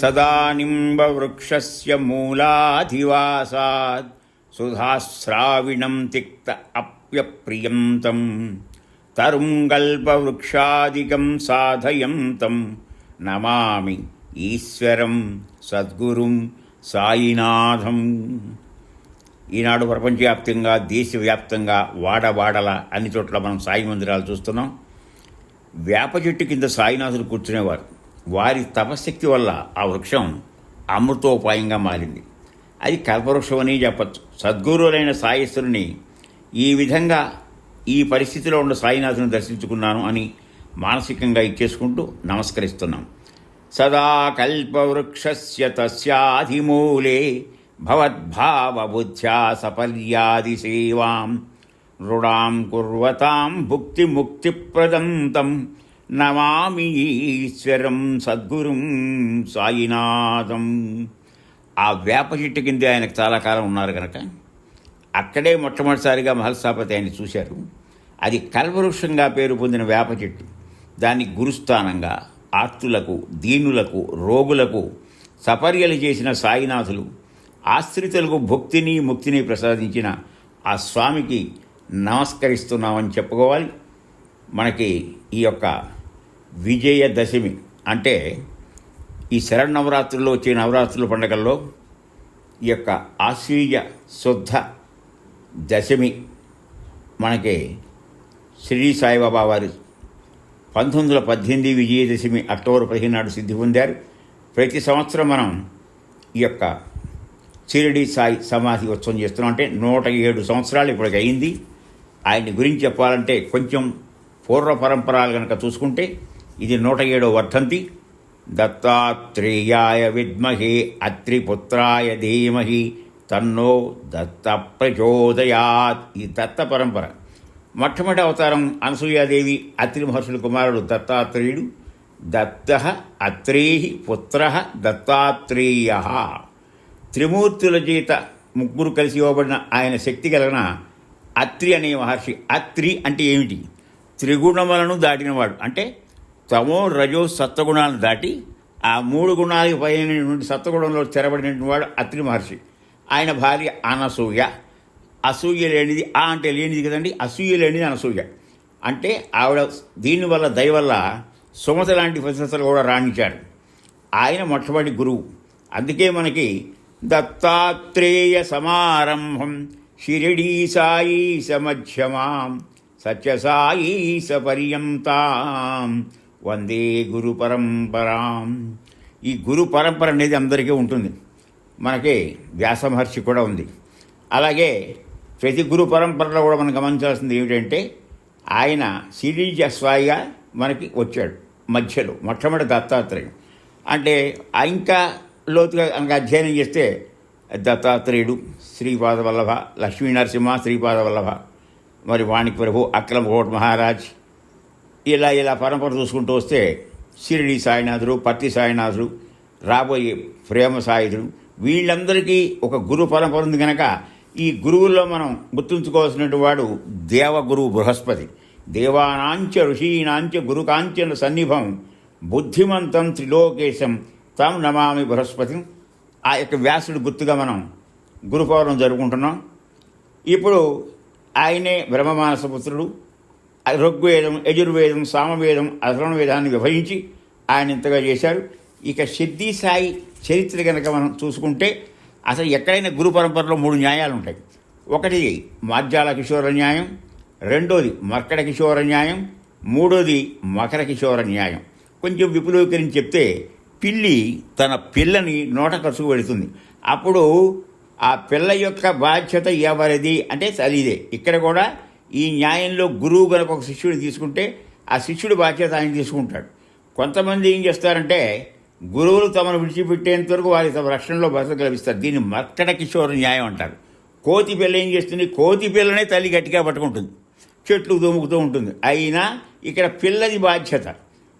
సదా నింబవృక్షస్య మూలాధివాసాద్ సుధాశ్రావిణం తిక్త అప్యప్రియంతం తరుంగల్పవృక్షాదికం సాధయంతం నమామి ఈశ్వరం సద్గురుం సాయినాథం ఈనాడు ప్రపంచవ్యాప్తంగా దేశవ్యాప్తంగా వాడవాడల అన్ని చోట్ల మనం సాయి మందిరాలు చూస్తున్నాం. వేప చెట్టు కింద సాయినాథులు కూర్చునేవారు. వారి తపశక్తి వల్ల ఆ వృక్షం అమృతోపాయంగా మారింది. అది కల్పవృక్షం అని చెప్పచ్చు. సద్గురువులైన సాయేశ్వరుని ఈ విధంగా ఈ పరిస్థితిలో ఉన్న సాయినాథుని దర్శించుకున్నాను అని మానసికంగా ఇచ్చేసుకుంటూ నమస్కరిస్తున్నాం. సదా కల్పవృక్షస్య తస్యాధిమూలే భవద్భావబుద్ధ్యా సపర్యాది సేవాం. రుణాం కుర్వతాం భుక్తి ముక్తిప్రదంతం నమామి ఈశ్వరం సద్గురుం సాయినాథం. ఆ వేప చెట్టు కింద ఆయనకు చాలా కాలం ఉన్నారు కనుక అక్కడే మొట్టమొదటిసారిగా మహల్సాపతి ఆయన చూశారు. అది కల్వవృక్షంగా పేరు పొందిన వేప చెట్టు. దాన్ని గురుస్థానంగా ఆర్తులకు దీనులకు రోగులకు సపర్యలు చేసిన సాయినాథులు ఆశ్రితులకు భక్తిని ముక్తిని ప్రసాదించిన ఆ స్వామికి నమస్కరిస్తున్నామని చెప్పుకోవాలి. మనకి ఈ యొక్క విజయదశమి. అంటే ఈ శరణవరాత్రుల్లో వచ్చే నవరాత్రుల పండుగల్లో ఈ యొక్క ఆశ్వీయ శుద్ధ దశమి మనకి శ్రీ సాయిబాబా వారు పంతొమ్మిది వందల పద్దెనిమిది విజయదశమి అక్టోబర్ పదిహేను నాడు సిద్ధి పొందారు. ప్రతి సంవత్సరం మనం ఈ యొక్క చిరడి సాయి సమాధి ఉత్సవం చేస్తున్నాం. అంటే నూట ఏడు సంవత్సరాలు ఇప్పటికి అయింది. ఆయన గురించి చెప్పాలంటే కొంచెం పూర్వ పరంపరాలు కనుక చూసుకుంటే ఇది నూట ఏడో వర్ధంతి. దత్తాత్రేయాయ విద్మహే అత్రిపుత్రాయ ధీమహి తన్నో దత్త ప్రచోదయాత్ ఈ దత్త పరంపర. మొట్టమొదటి అవతారం అనసూయాదేవి అత్రి మహర్షుల కుమారుడు దత్తాత్రేయుడు. దత్త అత్రేహి పుత్ర దత్తాత్రేయ. త్రిమూర్తుల చేత ముగ్గురు కలిసి ఇవ్వబడిన ఆయన శక్తి కలిగిన అత్రి అనే మహర్షి అత్రి అంటే ఏమిటి? త్రిగుణములను దాటినవాడు. అంటే తమో రజో సత్వగుణాలను దాటి ఆ మూడు గుణాలకు పైన సత్వగుణంలో స్థిరపడినటువంటి వాడు అత్రి మహర్షి. ఆయన భార్య అనసూయ. అసూయ లేనిది ఆ అంటే లేనిది కదండి అసూయ లేనిది అనసూయ. అంటే ఆవిడ దీనివల్ల దయ వల్ల సుమత లాంటి ప్రశంసలు కూడా రాణించాడు. ఆయన మొట్టమొదటి గురువు. అందుకే మనకి దత్తాత్రేయ సమారంభం షిరిడీ సాయి సమధ్యమాం సత్యసాయి సపర్యంతాం వందే గురు పరంపరాం. ఈ గురు పరంపర అనేది అందరికీ ఉంటుంది. మనకి వ్యాస మహర్షి కూడా ఉంది. అలాగే ప్రతి గురు పరంపరలో కూడా మనం గమనించాల్సింది ఏమిటంటే ఆయన సిరీజ స్వాయిగా మనకి వచ్చాడు మధ్యలో మొట్టమొదటి దత్తాత్రేయుడు అంటే ఇంకా లోతుగా కనుక అధ్యయనం చేస్తే దత్తాత్రేయుడు శ్రీపాద వల్లభ లక్ష్మీనరసింహ శ్రీపాద వల్లభ మరి వాణికి ప్రభు అక్రమ కోట్ మహారాజ్ ఇలా ఇలా పరంపర చూసుకుంటూ వస్తే షిరిడి సాయినాథుడు పత్తి సాయినాథుడు రాబోయే ప్రేమ సాయుధుడు వీళ్ళందరికీ ఒక గురు పరంపర ఉంది కనుక ఈ గురువుల్లో మనం గుర్తుంచుకోవాల్సినటువంటి వాడు దేవగురువు బృహస్పతి. దేవానాంచ ఋషీనాంచ గురుకాంచన సన్నిభం బుద్ధిమంతం త్రిలోకేశం తాం నమామి బృహస్పతి. ఆ యొక్క వ్యాసుడు గుర్తుగా మనం గురుపౌర్ణం జరుపుకుంటున్నాం. ఇప్పుడు ఆయనే బ్రహ్మమానస పుత్రుడు ఋగ్వేదం యజుర్వేదం సామవేదం అధర్వణ వేదాన్ని విభజించి ఆయన ఇంతగా చేశారు. ఇక సిద్ధి సాయి చరిత్ర కనుక మనం చూసుకుంటే అసలు ఎక్కడైనా గురు పరంపరలో మూడు న్యాయాలు ఉంటాయి ఒకటి మార్జాల కిషోర న్యాయం రెండోది మర్కడ కిషోర న్యాయం మూడోది మకర కిషోర న్యాయం. కొంచెం విపులీకరించి చెప్తే పిల్లి తన పిల్లని నోట ఖర్చుకు పెడుతుంది అప్పుడు ఆ పిల్ల యొక్క బాధ్యత ఎవరిది? అంటే చదిదే ఇక్కడ కూడా ఈ న్యాయంలో గురువు గనక ఒక శిష్యుడు తీసుకుంటే ఆ శిష్యుడు బాధ్యత ఆయన తీసుకుంటాడు. కొంతమంది ఏం చేస్తారంటే గురువులు తమను విడిచిపెట్టేంత వరకు వారి తమ రక్షణలో భద్రత కల్పిస్తారు. దీన్ని మర్కట కిషోర న్యాయం అంటారు. కోతి పిల్ల ఏం చేస్తుంది? కోతి పిల్లనే తల్లి గట్టిగా పట్టుకుంటుంది. చెట్లు దొముకుతూ ఉంటుంది. అయినా ఇక్కడ పిల్లది బాధ్యత.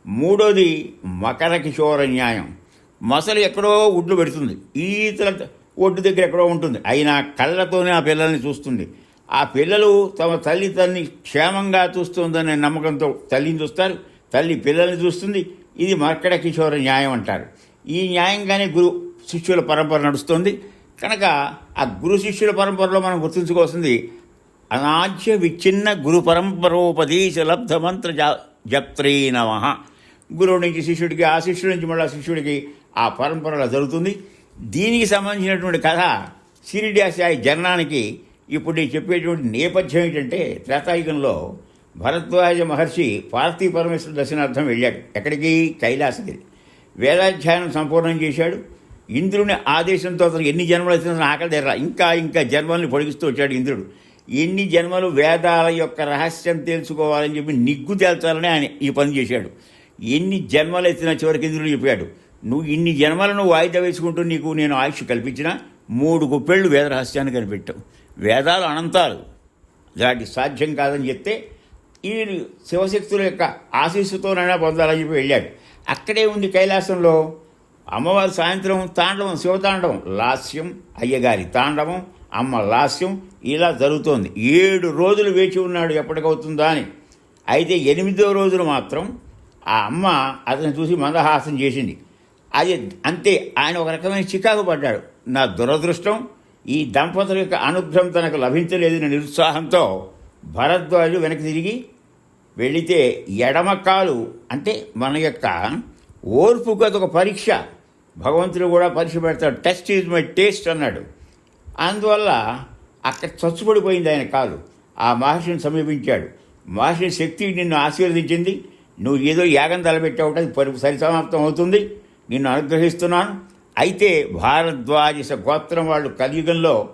మూడోది మకర కిషోర న్యాయం. మొసలు ఎక్కడో ఒడ్లు పెడుతుంది. ఈతల ఒడ్డు దగ్గర ఎక్కడో ఉంటుంది. అయినా కళ్ళతోనే ఆ పిల్లల్ని చూస్తుంది. ఆ పిల్లలు తమ తల్లి తల్లిని క్షేమంగా చూస్తుందనే నమ్మకంతో తల్లిని చూస్తారు. తల్లి పిల్లల్ని చూస్తుంది. ఇది మర్కడ కిషోర న్యాయం అంటారు. ఈ న్యాయంగానే గురు శిష్యుల పరంపర నడుస్తుంది. కనుక ఆ గురు శిష్యుల పరంపరలో మనం గుర్తుంచుకోవాల్సింది అనాజ్య విచ్ఛిన్న గురు పరంపరోపదేశ లబ్ధ మంత్ర జ- జప్త్రీ నమ. గురువు నుంచి శిష్యుడికి ఆ శిష్యుడి నుంచి మళ్ళీ శిష్యుడికి ఆ పరంపరలో జరుగుతుంది. దీనికి సంబంధించినటువంటి కథ సిరిడియాసాయి జననానికి ఇప్పుడు నేను చెప్పేటువంటి నేపథ్యం ఏంటంటే త్రేతాయుగంలో భరద్వాజ మహర్షి పార్థీ పరమేశ్వర దర్శనార్థం వెళ్ళాడు. ఎక్కడికి? కైలాసగిరి. వేదాధ్యాయనం సంపూర్ణం చేశాడు. ఇంద్రుని ఆదేశంతో అతను ఎన్ని జన్మలు వచ్చిన ఆకలి దగ్గర ఇంకా ఇంకా జన్మల్ని పొడిగిస్తూ వచ్చాడు ఇంద్రుడు. ఎన్ని జన్మలు వేదాల యొక్క రహస్యం తెలుసుకోవాలని చెప్పి నిగ్గు తేల్చాలని ఆయన ఈ పని చేశాడు. ఎన్ని జన్మలు ఎత్తిన చివరికి ఇంద్రుడు చెప్పాడు నువ్వు ఇన్ని జన్మలను వాయిదా వేసుకుంటూ నీకు నేను ఆయుష్ కల్పించిన మూడు గుప్పెళ్ళు వేద రహస్యాన్ని కనిపెట్టావు. వేదాలు అనంతాలు. దాటి సాధ్యం కాదని చెప్తే ఈ శివశక్తుల యొక్క ఆశీస్సుతోనైనా పొందాలని చెప్పి వెళ్ళాడు. అక్కడే ఉంది కైలాసంలో అమ్మవారి సాయంత్రం తాండవం శివతాండవం లాస్యం అయ్యగారి తాండవం అమ్మ లాస్యం ఇలా జరుగుతోంది. ఏడు రోజులు వేచి ఉన్నాడు ఎప్పటికవుతుందా అని. అయితే ఎనిమిదో రోజులు మాత్రం ఆ అమ్మ అతను చూసి మందహాసం చేసింది. అది అంతే ఆయన ఒక రకమైన చికాకు పడ్డాడు. నా దురదృష్టం ఈ దంపతుల యొక్క అనుగ్రహం తనకు లభించలేదని నిరుత్సాహంతో భరద్వాజు వెనక్కి తిరిగి వెళితే ఎడమ కాలు అంటే మన యొక్క ఓర్పుకు అదొక పరీక్ష. భగవంతుడు కూడా పరీక్ష పెడతాడు. టెస్ట్ ఈజ్ మై టేస్ట్ అన్నాడు. అందువల్ల అక్కడ చచ్చుపడిపోయింది ఆయన కాలు. ఆ మహర్షిని సమీపించాడు. మహర్షి శక్తి నిన్ను ఆశీర్వదించింది. నువ్వు ఏదో యాగం తలబెట్టావు అది పరి సరిసమాప్తం అవుతుంది. నిన్ను అనుగ్రహిస్తున్నాను. అయితే భారద్వాజ గోత్రం వాళ్ళు కలియుగంలో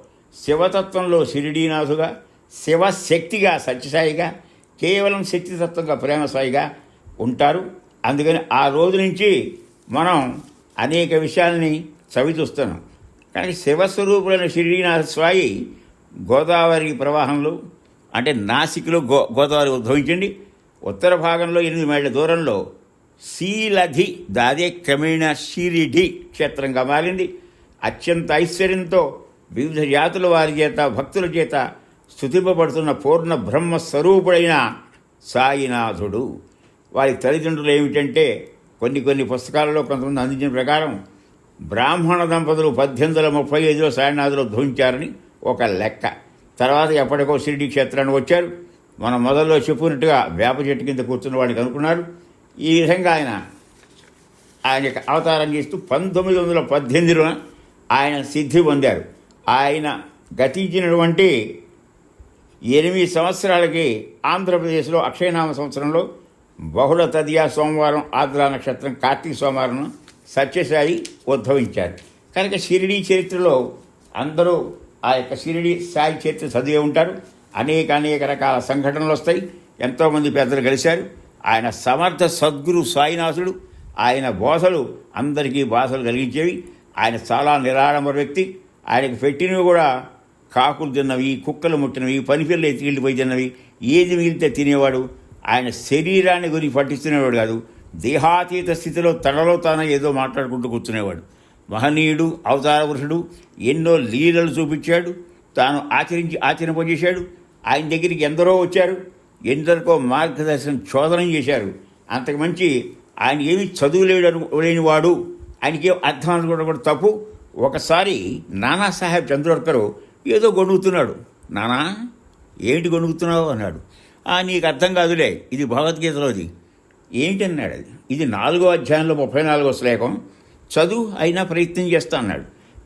శివతత్వంలో షిరిడీనాథుగా శివశక్తిగా సత్యసాయిగా కేవలం శక్తితత్వంగా ప్రేమసాయిగా ఉంటారు. అందుకని ఆ రోజు నుంచి మనం అనేక విషయాల్ని చవిచూస్తున్నాం. కానీ శివస్వరూపులైన శిరిడీనాథ స్వామి గోదావరి ప్రవాహంలో అంటే నాసిక్లో గో గోదావరి ఉద్భవించండి ఉత్తర భాగంలో ఎనిమిది మైళ్ళ దూరంలో శీలధి దాదే క్రమేణ షిరిడి క్షేత్రంగా మారింది. అత్యంత ఐశ్వర్యంతో వివిధ జాతుల వారి చేత భక్తుల చేత స్థుతింపబడుతున్న పూర్ణ బ్రహ్మ స్వరూపుడైన సాయినాథుడు. వారి తల్లిదండ్రులు ఏమిటంటే కొన్ని కొన్ని పుస్తకాలలో కొంతమంది అందించిన ప్రకారం బ్రాహ్మణ దంపతులు పద్దెనిమిది వందల ముప్పై ఐదులో సాయినాథులు ఉద్భవించారని ఒక లెక్క. తర్వాత ఎప్పటికో షిరిడి క్షేత్రానికి వచ్చారు. మనం మొదల్లో చెప్పినట్టుగా వేప చెట్టు కింద కూర్చున్న వాడికి అనుకున్నారు ఈ విధంగా ఆయన ఆయన యొక్క అవతారం చేస్తూ పంతొమ్మిది వందల పద్దెనిమిదిలో ఆయన సిద్ధి పొందారు. ఆయన గతించినటువంటి ఎనిమిది సంవత్సరాలకి ఆంధ్రప్రదేశ్లో అక్షయనామ సంవత్సరంలో బహుళ తదియా సోమవారం ఆద్రా నక్షత్రం కార్తీక సోమవారం సత్యసాయి ఉద్భవించారు. కనుక షిరిడి చరిత్రలో అందరూ ఆ యొక్క షిరిడి సాయి చరిత్ర చదివే ఉంటారు. అనేక అనేక రకాల సంఘటనలు వస్తాయి. ఎంతోమంది పెద్దలు కలిశారు. ఆయన సమర్థ సద్గురు సాయినాథుడు ఆయన బోధలు అందరికీ బాధలు కలిగించేవి. ఆయన చాలా నిరాడంబర వ్యక్తి. ఆయనకు పెట్టినవి కూడా కాకులు తిన్నవి కుక్కలు ముట్టినవి పనిపిల్లలు ఎత్తికెళ్ళిపోయి తిన్నవి. ఏది మిగిలితే తినేవాడు. ఆయన శరీరాన్ని గురించి పట్టించుకునేవాడు కాదు. దేహాతీత స్థితిలో తనలో తాను ఏదో మాట్లాడుకుంటూ కూర్చునేవాడు. మహనీయుడు అవతార పురుషుడు ఎన్నో లీలలు చూపించాడు. తాను ఆచరించి ఆచరింపజేశాడు ఆయన దగ్గరికి ఎందరో వచ్చారు. ఎందరికో మార్గదర్శనం చోదనం చేశారు. అంతకు మంచి ఆయన ఏమి చదువులేడు లేనివాడు. ఆయనకి అర్థం అనుకోవడం కూడా తప్పు. ఒకసారి నానాసాహెబ్ చంద్రవర్కర్ ఏదో గొణుగుతున్నాడు. నానా ఏంటి గొణుగుతున్నావు? అన్నాడు. "ఆ, నీకు అర్థం కాదులే. ఇది భగవద్గీతలోది ఏంటి అన్నాడు అది? ఇది నాలుగో అధ్యాయంలో ముప్పై నాలుగో శ్లోకం. చదువు అయినా ప్రయత్నం చేస్తా అన్నాడు.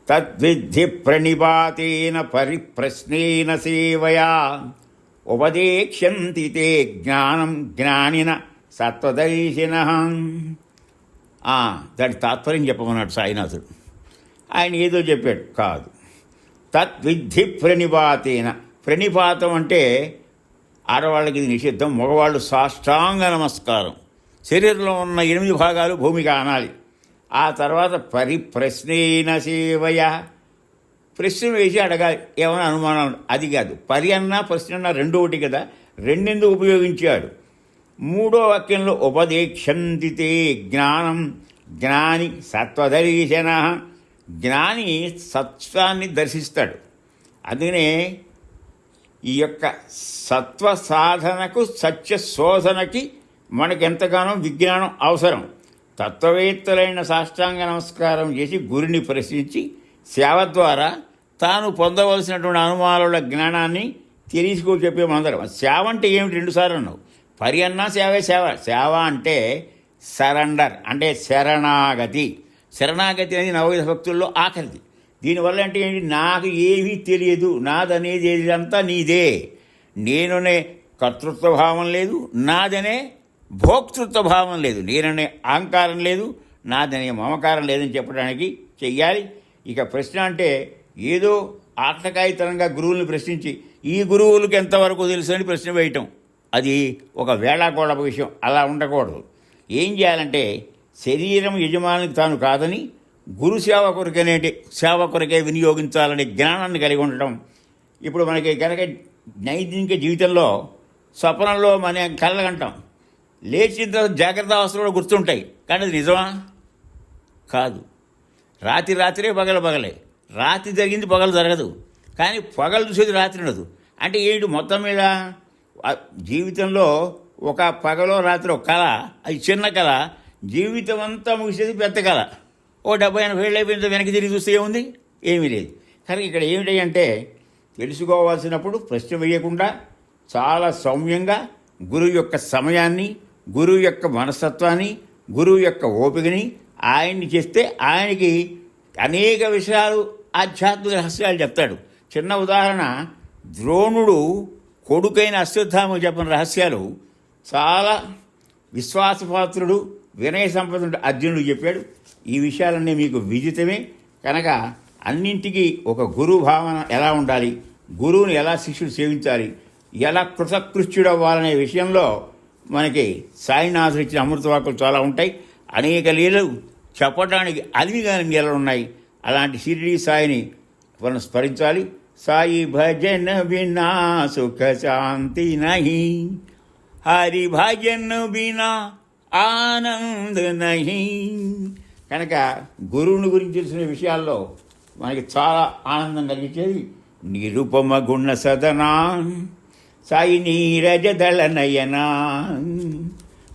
తద్విద్ధి ప్రణిపాతేన పరిప్రశ్నేన సేవయా ఉపదేక్ష్యంతి తే జ్ఞానం జ్ఞానిన సత్వదర్శిన. దాని తాత్పర్యం చెప్పమన్నాడు సాయినాథుడు. ఆయన ఏదో చెప్పాడు కాదు. తద్విద్ధి ప్రణిపాతేన. ప్రణిపాతం అంటే ఆడవాళ్ళకి ఇది నిషిద్ధం మగవాళ్ళు సాష్టాంగ నమస్కారం. శరీరంలో ఉన్న ఎనిమిది భాగాలు భూమికి ఆనాలి ఆ తర్వాత పరిప్రశ్నేన సేవయ. ప్రశ్న వేసి అడగాలి. ఏమైనా అనుమానాలు? అది కాదు. పరి అన్నా ప్రశ్న అన్నా రెండో ఒకటి కదా. రెండెందుకు ఉపయోగించాడు? మూడో వాక్యంలో ఉపదేక్షంతితే జ్ఞానం. జ్ఞాని సత్వదర్శన. జ్ఞాని సత్వాన్ని దర్శిస్తాడు. అందుకనే ఈ యొక్క సత్వ సాధనకు సత్య శోధనకి మనకు ఎంతగానో విజ్ఞానం అవసరం. తత్వవేత్తలైన సాష్టాంగ నమస్కారం చేసి గురిని ప్రశ్నించి సేవ ద్వారా తాను పొందవలసినటువంటి అనుమానాల జ్ఞానాన్ని తెలుసుకో చెప్పే మందరం సేవ అంటే ఏమిటి? రెండుసార్లు అన్నావు. పరి అన్నా సేవే సేవ. సేవ అంటే సరెండర్ అంటే శరణాగతి. శరణాగతి అనేది నవవిధ భక్తుల్లో ఆఖరిది. దీనివల్ల అంటే ఏంటి? నాకు ఏమీ తెలియదు. నాదనేది అంతా నీదే. నేనునే కర్తృత్వ భావం లేదు. నాదనే భోక్తృత్వ భావం లేదు. నేననే అహంకారం లేదు. నాదనే మమకారం లేదని చెప్పడానికి చెయ్యాలి. ఇక ప్రశ్న అంటే ఏదో ఆటకాయితనంగా గురువుల్ని ప్రశ్నించి ఈ గురువులకు ఎంతవరకు తెలుసు అని ప్రశ్న వేయటం. అది ఒక వేళాకోళపు విషయం. అలా ఉండకూడదు. ఏం చేయాలంటే శరీరం యజమానికి తాను కాదని గురు సేవ కొరకనేటి సేవ కొరకే వినియోగించాలనే జ్ఞానాన్ని కలిగి ఉండటం. ఇప్పుడు మనకి కనుక నైతిక జీవితంలో స్వప్నంలో మన కళ్ళగంటాం లేచిన తర్వాత జాగ్రత్త అవసరం కూడా గుర్తుంటాయి. కానీ అది నిజమా? కాదు. రాత్రి రాత్రే పగల పగలే. రాత్రి జరిగింది పగలు జరగదు. కానీ పగలు చూసేది రాత్రి ఉండదు. అంటే ఏంటి మొత్తం మీద జీవితంలో ఒక పగలో రాత్రి ఒక కళ అది చిన్న కళ. జీవితం అంతా ముగిసేది పెద్ద కళ. ఓ డెబ్బై ఎనభై ఏళ్ళు అయిపోయిన వెనక్కి తిరిగి చూస్తే ఏముంది? ఏమీ లేదు. కానీ ఇక్కడ ఏమిటి అంటే తెలుసుకోవాల్సినప్పుడు ప్రశ్న వేయకుండా చాలా సౌమ్యంగా గురువు యొక్క సమయాన్ని గురువు యొక్క మనస్తత్వాన్ని గురువు యొక్క ఓపికని ఆయన్ని చేస్తే ఆయనకి అనేక విషయాలు ఆధ్యాత్మిక రహస్యాలు చెప్తాడు. చిన్న ఉదాహరణ ద్రోణుడు కొడుకైన అశ్వత్థామ చెప్పిన రహస్యాలు. చాలా విశ్వాసపాత్రుడు వినయ సంపన్నుడు అర్జునుడు చెప్పాడు. ఈ విషయాలన్నీ మీకు విజితమే. కనుక అన్నింటికీ ఒక గురువు భావన ఎలా ఉండాలి? గురువుని ఎలా శిష్యుడు సేవించాలి? ఎలా కృతకృత్యుడు అవ్వాలనే విషయంలో మనకి సాయినాథుడు ఇచ్చిన అమృతవాకులు చాలా ఉంటాయి. అనేక లీలలు చెప్పడానికి అలివిగాని లీలలు ఉన్నాయి. అలాంటి షిరిడి సాయిని మనం స్మరించాలి. సాయి భజన బినా సుఖ శాంతి నహి. హరి భజన వినా ఆనంద్ నహి. కనుక గురువుని గురించి తెలిసిన విషయాల్లో మనకి చాలా ఆనందం కలిగించేది నిరుపమ గుణ సదనా. సాయి నీరజ దళ నయనా.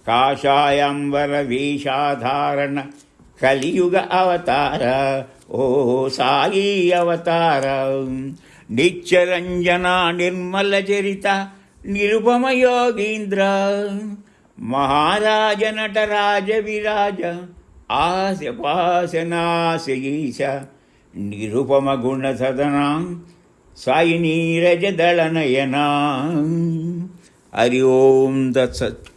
కాషాయాంబర వేషాధారణ కలియుగ అవతార ఓ సాయి అవతార. నిత్యరంజన నిర్మల చరిత నిరుపమ యోగీంద్ర. మహారాజ నటరాజ విరాజ ఆశపాశనాశీష నిరుపమ గుణ సదనా సాయి నీరజ దళనయనా హరి ఓం దత్సత్